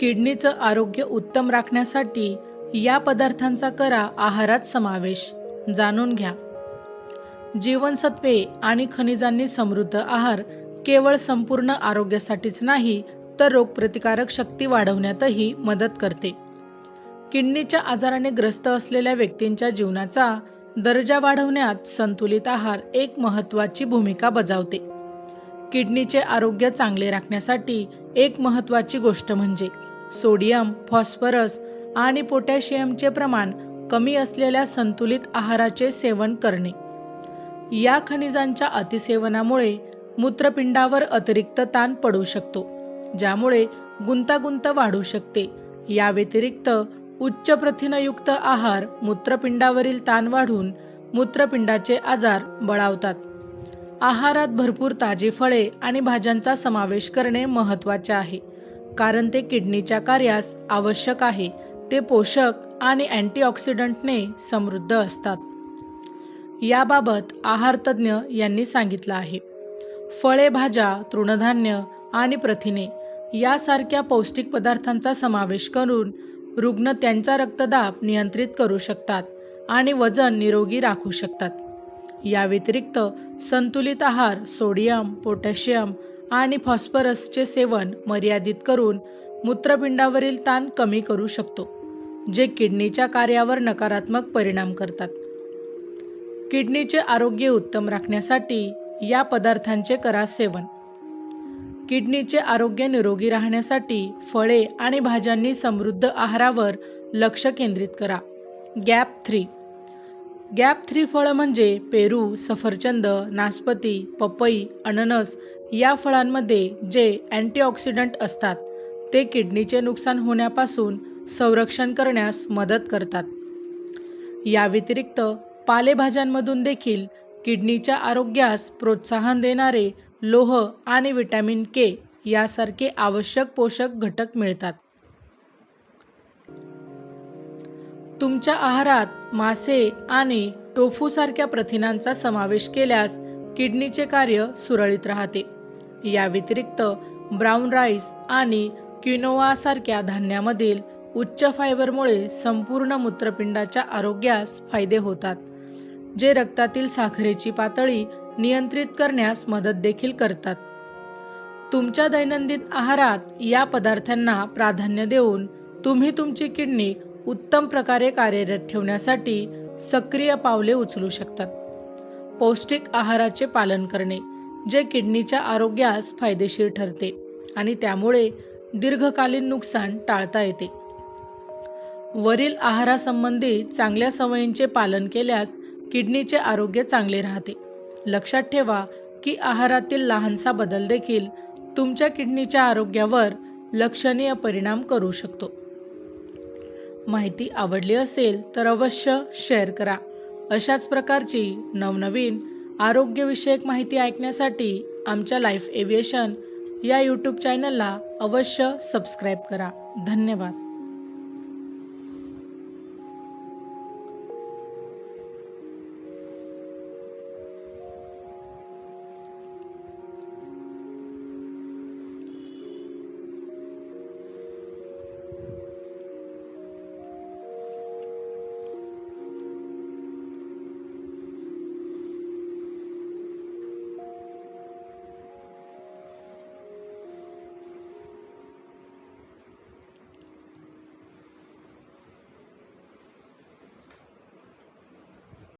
किडनीचं आरोग्य उत्तम राखण्यासाठी या पदार्थांचा करा आहारात समावेश. जाणून घ्या. जीवनसत्वे आणि खनिजांनी समृद्ध आहार केवळ संपूर्ण आरोग्यासाठीच नाही तर रोगप्रतिकारक शक्ती वाढवण्यातही मदत करते. किडनीच्या आजाराने ग्रस्त असलेल्या व्यक्तींच्या जीवनाचा दर्जा वाढवण्यात संतुलित आहार एक महत्त्वाची भूमिका बजावते. किडनीचे आरोग्य चांगले राखण्यासाठी एक महत्त्वाची गोष्ट म्हणजे सोडियम फॉस्फरस आणि पोटॅशियमचे प्रमाण कमी असलेल्या संतुलित आहाराचे सेवन करणे. या खनिजांच्या अतिसेवनामुळे मूत्रपिंडावर अतिरिक्त ताण पडू शकतो ज्यामुळे गुंतागुंत वाढू शकते. या व्यतिरिक्त उच्च प्रथिनयुक्त आहार मूत्रपिंडावरील ताण वाढून मूत्रपिंडाचे आजार बळावतात. आहारात भरपूर ताजी फळे आणि भाज्यांचा समावेश करणे महत्त्वाचे आहे. कारण ते किडनीच्या कार्यास आवश्यक आहे. ते पोषक आणि अँटीऑक्सिडंटने समृद्ध असतात. याबाबत आहारतज्ञ यांनी सांगितलं आहे. फळे भाज्या तृणधान्य आणि प्रथिने यासारख्या पौष्टिक पदार्थांचा समावेश करून रुग्ण त्यांचा रक्तदाब नियंत्रित करू शकतात आणि वजन निरोगी राखू शकतात. या व्यतिरिक्त संतुलित आहार सोडियम पोटॅशियम आणि फॉस्फरसचे सेवन मर्यादित करून मूत्रपिंडावरील ताण कमी करू शकतो जे किडनीच्या कार्यावर नकारात्मक परिणाम करतात. किडनीचे आरोग्य उत्तम राखण्यासाठी या पदार्थांचे करा सेवन. किडनीचे आरोग्य निरोगी राहण्यासाठी फळे आणि भाज्यांनी समृद्ध आहारावर लक्ष केंद्रित करा. Gap three. गॅप थ्री फळं म्हणजे पेरू सफरचंद नासपती पपई अननस या फळांमध्ये जे अँटीऑक्सिडंट असतात ते किडनीचे नुकसान होण्यापासून संरक्षण करण्यास मदत करतात. या व्यतिरिक्त पालेभाज्यांमधून देखील किडनीच्या आरोग्यास प्रोत्साहन देणारे लोह आणि विटॅमिन के यासारखे आवश्यक पोषक घटक मिळतात. तुमच्या आहारात मासे आणि टोफूसारख्या प्रथिनांचा समावेश केल्यास किडनीचे कार्य सुरळीत राहते. या व्यतिरिक्त ब्राऊन राईस आणि क्युनोवासारख्या धान्यामधील उच्च फायबरमुळे संपूर्ण मूत्रपिंडाच्या आरोग्यास फायदे होतात जे रक्तातील साखरेची पातळी नियंत्रित करण्यास मदत देखील करतात. तुमच्या दैनंदिन आहारात या पदार्थांना प्राधान्य देऊन तुम्ही तुमची किडनी उत्तम प्रकारे कार्यरत ठेवण्यासाठी सक्रिय पावले उचलू शकतात. पौष्टिक आहाराचे पालन करणे जे किडनीच्या आरोग्यास फायदेशीर ठरते आणि त्यामुळे दीर्घकालीन नुकसान टाळता येते. वरील आहारासंबंधी चांगल्या सवयींचे पालन केल्यास किडनीचे आरोग्य चांगले राहते. लक्षात ठेवा की आहारातील लहानसा बदल देखील तुमच्या किडनीच्या आरोग्यावर लक्षणीय परिणाम करू शकतो. माहिती आवडली असेल तर अवश्य शेअर करा. अशाच प्रकारची नवनवीन आरोग्यविषयक माहिती ऐकण्यासाठी आमच्या लाईफ एव्हिएशन या यूट्यूब चॅनलला अवश्य सबस्क्राईब करा. धन्यवाद.